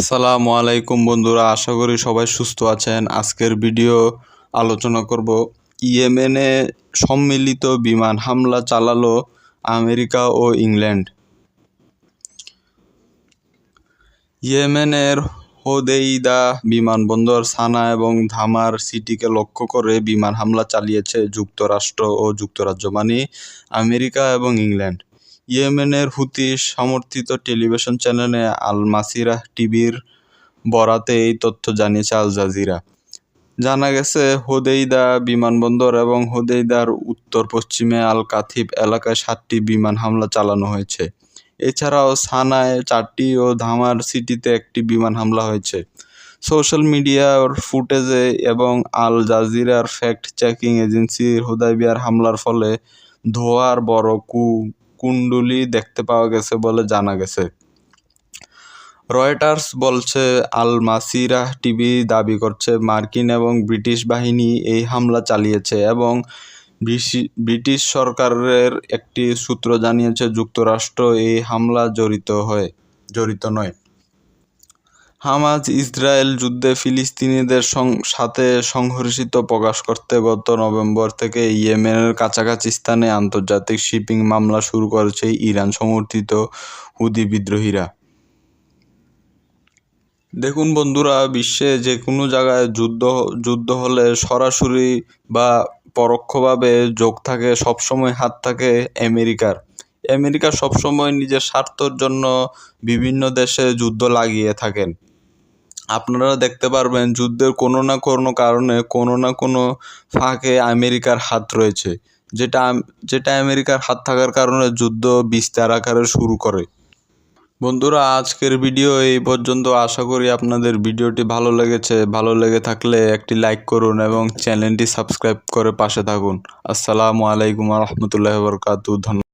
আসসালামু আলাইকুম বন্ধুরা, আশা করি সবাই সুস্থ আছেন। আজকের ভিডিও আলোচনা করব, ইয়েমেনে সম্মিলিত বিমান হামলা চালালো আমেরিকা ও ইংল্যান্ড। ইয়েমেনের হোদেইদা বিমানবন্দর সানা এবং ধামার সিটিকে লক্ষ্য করে বিমান হামলা চালিয়েছে যুক্তরাষ্ট্র ও যুক্তরাজ্য মানে আমেরিকা এবং ইংল্যান্ড। ইয়েমেনের হুতি সমর্থিত টেলিভিশন চ্যানেলে আল মাসিরাহ টিভির বরাতে এই তথ্য জানিয়েছে আল জাজিরা। জানা গেছে, হোদেইদা বিমানবন্দর এবং হোদেইদার উত্তর পশ্চিমে আল কাথিব এলাকায় সাতটি বিমান হামলা চালানো হয়েছে। এছাড়াও সানায় চারটি ও ধামার সিটিতে একটি বিমান হামলা হয়েছে। সোশ্যাল মিডিয়ার ফুটেজে এবং আল জাজিরার ফ্যাক্ট চেকিং এজেন্সির হুদাইবিয়ার হামলার ফলে ধোয়ার বড় কু কুণ্ডলি দেখতে পাওয়া গেছে বলে জানা গেছে। রয়টার্স বলছে, আল মাসিরা টিভি দাবি করছে, মার্কিন এবং ব্রিটিশ বাহিনী এই হামলা চালিয়েছে এবং ব্রিটিশ সরকারের একটি সূত্র জানিয়েছে, যুক্তরাষ্ট্র এই হামলা জড়িত হয়, জড়িত নয়। হামাজ ইসরায়েল যুদ্ধে ফিলিস্তিনিদের সাথে সংঘর্ষিত প্রকাশ করতে গত নভেম্বর থেকে ইয়েমেনের কাছাকাছি স্থানে আন্তর্জাতিক শিপিং মামলা শুরু করেছে ইরান সমর্থিত হুদি বিদ্রোহীরা। দেখুন বন্ধুরা, বিশ্বে যে কোনো জায়গায় যুদ্ধ যুদ্ধ হলে সরাসরি বা পরোক্ষভাবে যোগ থাকে সবসময় হাত থাকে আমেরিকার। আমেরিকা সবসময় নিজের স্বার্থর জন্য বিভিন্ন দেশে যুদ্ধ লাগিয়ে থাকেন। আপনারা দেখতে পারবেন যুদ্ধের কোনো না কোনো কারণে কোনো না কোনো ফাঁকে আমেরিকার হাত রয়েছে। যেটা যেটা আমেরিকার হাত থাকার কারণে যুদ্ধ বিস্তার আকারে শুরু করে। বন্ধুরা, আজকের ভিডিও এই পর্যন্ত। আশা করি আপনাদের ভিডিওটি ভালো লেগেছে। ভালো লেগে থাকলে একটি লাইক করুন এবং চ্যানেলটি সাবস্ক্রাইব করে পাশে থাকুন। আসসালামু আলাইকুম রহমতুল্লাহ বরকাতু ধন্যবাদ।